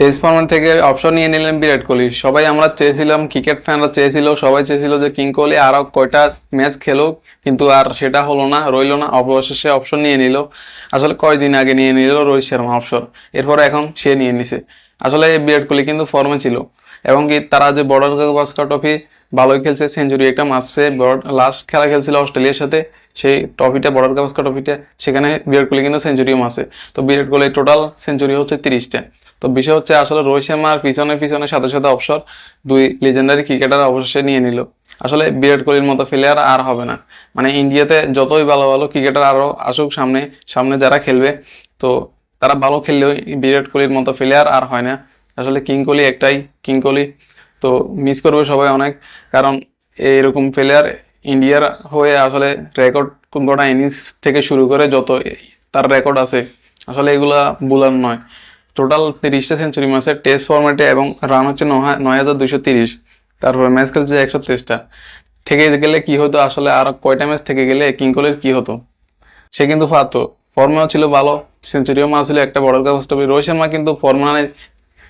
Test format থেকে option নিয়ে নিলেন বিরাট কোহলি। সবাই আমরা চেয়েছিলাম ক্রিকেট ফ্যানরা চেয়েছিল, সবাই চেয়েছিল যে কিং কোহলি আরও কয়টা ম্যাচ খেলুক, কিন্তু আর সেটা হলো না, রইল না, অবশেষে অপশন নিয়ে নিল। আসলে কয়দিন আগে নিয়ে নিল রোহিত শর্মা অপশন এরপরে এখন সে নিয়ে নিছে। আসলে বিরাট কোহলি কিন্তু ফর্মে ছিল, এবং কি তারা যে বর্ডার গাভাস্কার ট্রফি ভালোই খেলছে সেঞ্চুরি একটা মারছে লাস্ট খেলা খেলছিল অস্ট্রেলিয়ার সাথে সেই ট্রফিটা বর্ডার গাভাস্কার ট্রফিটা, সেখানে বিরাট কোহলি কিন্তু সেঞ্চুরিও মারছে। তো বিরাট কোহলির টোটাল সেঞ্চুরি হচ্ছে তিরিশটা। তো বিষয় হচ্ছে আসলে রোহিত শর্মার পিছনে পিছনে সাথে সাথে অবসর দুই লিজেন্ডারি ক্রিকেটার অবশেষে নিয়ে নিল। আসলে বিরাট কোহলির মতো প্লেয়ার আর হবে না। মানে ইন্ডিয়াতে যতই ভালো ভালো ক্রিকেটার আরও আসুক সামনে সামনে যারা খেলবে, তো তারা ভালো খেললেও বিরাট কোহলির মতো প্লেয়ার আর হয় না। আসলে কিং কোহলি একটাই কিং কোহলি। তো মিস করবে সবাই অনেক, কারণ এরকম প্লেয়ার ইন্ডিয়ার হয়ে আসলে রেকর্ড কোন কটা ইনিংস থেকে শুরু করে যত তার রেকর্ড আছে, আসলে এগুলা বুলার নয়। টোটাল তিরিশটা সেঞ্চুরি মাসে টেস্ট ফরম্যাটে এবং রান হচ্ছে নয় হাজার দুশো তিরিশ। তারপরে ম্যাচ খেলছে একশো তেইশটা। থেকে গেলে কি হতো? আসলে আর কয়টা ম্যাচ থেকে গেলে কিং কোহলির কি হতো? সে কিন্তু পারতো ফর্মেও ছিল ভালো সেঞ্চুরিও মারছিল একটা বড় কাগজ টপি রোহিত শর্মা কিন্তু ফর্মে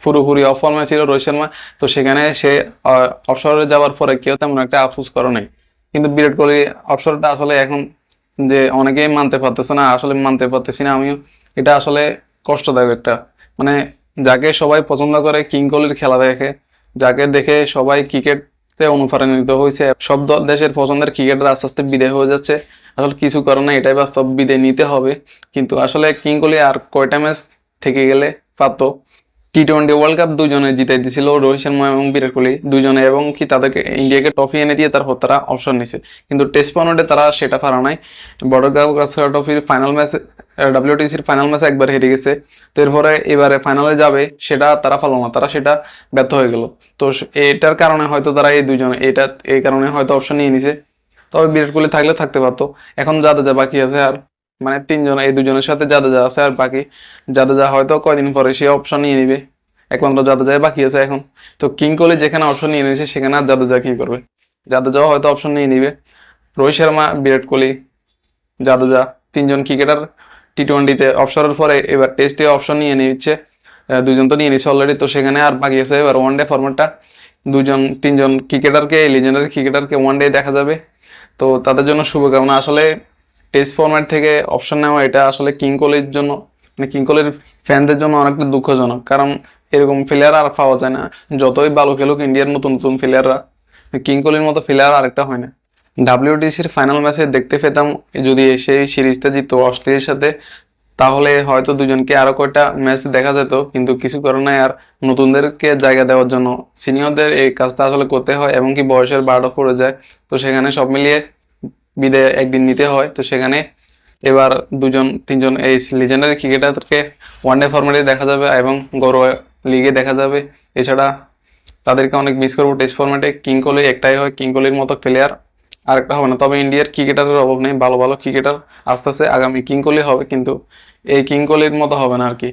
পুরোপুরি অফ ফর্মে ছিল রোহিত শর্মা। তো সেখানে সে অবসরে যাওয়ার পরে কেউ তেমন একটা আফসোস করে নাই। কিন্তু বিরাট কোহলি অবসরটা আসলে এখন যে অনেকেই মানতে পারতেছে না, আসলে মানতে পারতেছি না, আমিও এটা আসলে কষ্টদায়ক একটা। মানে যাকে সবাই পছন্দ করে কিং কোহলির খেলা দেখে, যাকে দেখে সবাই ক্রিকেটে অনুপ্রাণিত হয়েছে, সব দেশের পছন্দের ক্রিকেটার আস্তে আস্তে বিদায় হয়ে যাচ্ছে। আসলে কিছু করে না এটাই বাস্তব, বিদায় নিতে হবে। কিন্তু আসলে কিং কোহলি আর কয়টা ম্যাচ থেকে গেলে পারতো? টি টোয়েন্টি ওয়ার্ল্ড কাপ দুজনে জিতে দিয়েছিল রোহিত শর্মা এবং বিরাট কোহলি দুজনে, এবং কি তাদেরকে ইন্ডিয়াকে ট্রফি এনে দিয়ে তারপর তারা অপশন নিছে। কিন্তু টেস্ট ফর্মেটে তারা সেটা পারা নাই। বড় গাভাস্কার ট্রফির ফাইনাল ম্যাচ ডাব্লিউটিসির ফাইনাল ম্যাচে একবার হেরে গেছে। তো এরপরে এবারে ফাইনালে যাবে, সেটা তারা পারল না, তারা সেটা ব্যর্থ হয়ে গেল। তো এটার কারণে হয়তো তারা এই দুজনে, এটা, এই কারণে হয়তো অপশন নিয়ে নিছে। তবে বিরাট কোহলি থাকলে থাকতে পারতো। এখন যা যা বাকি আছে আর মানে তিনজন, এই দুজনের সাথে জাদেজা আছে আর বাকি। জাদেজা হয়তো কয়দিন পরে সে অপশন নিয়ে নিবে। একমাত্র জাদেজাই বাকি আছে এখন। তো কিং কোহলি যেখানে অপশন নিয়ে নিয়েছে, সেখানে আর জাদেজা কি করবে। জাদেজাও হয়তো অপশন নিয়ে নিবে। রোহিত শর্মা, বিরাট কোহলি জাদেজা তিনজন ক্রিকেটার টি টোয়েন্টিতে অপসরের পরে এবার টেস্টে অপশন নিয়ে নিচ্ছে। দুজন তো নিয়ে নিচ্ছে অলরেডি তো সেখানে আর বাকি আছে এবার ওয়ান ডে ফরম্যাটটা দুজন তিনজন ক্রিকেটারকে লিজেন্ডারি ক্রিকেটারকে ওয়ান ডে দেখা যাবে। তো তাদের জন্য শুভকামনা। আসলে টেস্ট ফরম্যাট থেকে অপশন নেওয়া, এটা আসলে কিং জন্য মানে কিং ফ্যানদের জন্য অনেকটা দুঃখজনক। কারণ এরকম প্লেয়ার আর পাওয়া যায় না। যতই ভালো খেলুক ইন্ডিয়ার নতুন নতুন প্লেয়াররা কিং মতো প্লেয়ার আরেকটা হয় না। ডাব্লিউটিসির ফাইনাল ম্যাচে দেখতে পেতাম, যদি সেই সিরিজটা জিততো অস্ট্রেলিয়ার সাথে, তাহলে হয়তো দুজনকে আরও কয়টা ম্যাচ দেখা যেত, কিন্তু কিছু কারণে আর নতুনদেরকে জায়গা দেওয়ার জন্য সিনিয়রদের এই কাজটা আসলে করতে হয় এবং কি বয়সের বারোটা পড়ে যায়। তো সেখানে সব মিলিয়ে বিদায় একদিন নিতে হয়। তো সেখানে এবার দুজন, তিনজন এই লিজেন্ডারি ক্রিকেটারকে ওয়ান ডে ফরম্যাটে দেখা যাবে এবং ঘরোয়া লিগে দেখা যাবে। এছাড়া তাদেরকে অনেক মিস করব টেস্ট ফরম্যাটে কিং কোহলি একটাই হয়, কিং কোহলির মতো প্লেয়ার আর একটা হবে না। তবে ইন্ডিয়ার ক্রিকেটারের অভাব নেই, ভালো ভালো ক্রিকেটার আস্তে আস্তে আগামী কিং কোহলি হবে, কিন্তু এই কিং কোহলির মতো হবে না আর কি।